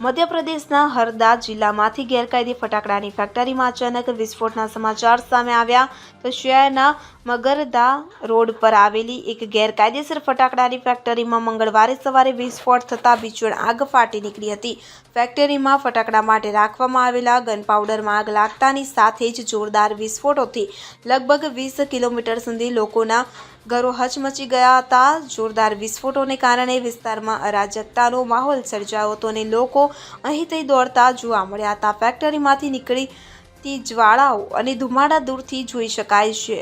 મધ્યપ્રદેશના હરદા જિલ્લામાંથી ગેરકાયદે ફટાકડાની ફેક્ટરીમાં અચાનક વિસ્ફોટના સમાચાર સામે આવ્યા. તો શહેરના મગરદા રોડ પર આવેલી એક ગેરકાયદેસર ફટાકડાની ફેક્ટરીમાં મંગળવારે સવારે વિસ્ફોટ થતાં ભીષણ આગ ફાટી નીકળી હતી. ફેક્ટરીમાં ફટાકડા માટે રાખવામાં આવેલા ગન પાવડરમાં આગ લાગતાની સાથે જ જોરદાર વિસ્ફોટોથી લગભગ વીસ કિલોમીટર સુધી લોકોના ઘરો હચમચી ગયા હતા. જોરદાર વિસ્ફોટોને કારણે વિસ્તારમાં અરાજકતાનો માહોલ સર્જાયો હતો અને લોકો અહીંથી દોડતા જોવા મળ્યા હતા. ફેક્ટરીમાંથી નીકળીતી જ્વાળાઓ અને ધુમાડા દૂરથી જોઈ શકાય છે.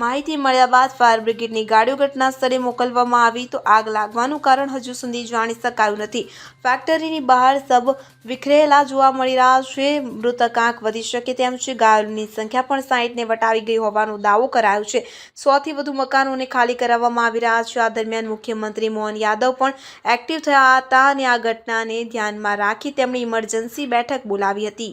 માહિતી મળ્યા બાદ ફાયર બ્રિગેડની ગાડીઓ ઘટના સ્થળે મોકલવામાં આવી તો આગ લાગવાનું કારણ હજુ સુધી જાણી શકાયું નથી. ફેક્ટરીની બહાર સબ વિખરેલા જોવા મળી રહ્યા છે. મૃતક આંક વધી શકે તેમ છે. ગાયોની સંખ્યા પણ સાહીઠને વટાવી ગઈ હોવાનો દાવો કરાયો છે. સોથી વધુ મકાનોને ખાલી કરાવવામાં આવી રહ્યા છે. આ દરમિયાન મુખ્યમંત્રી મોહન યાદવ પણ એક્ટિવ થયા હતા અને આ ઘટનાને ધ્યાનમાં રાખી તેમણે ઇમરજન્સી બેઠક બોલાવી હતી.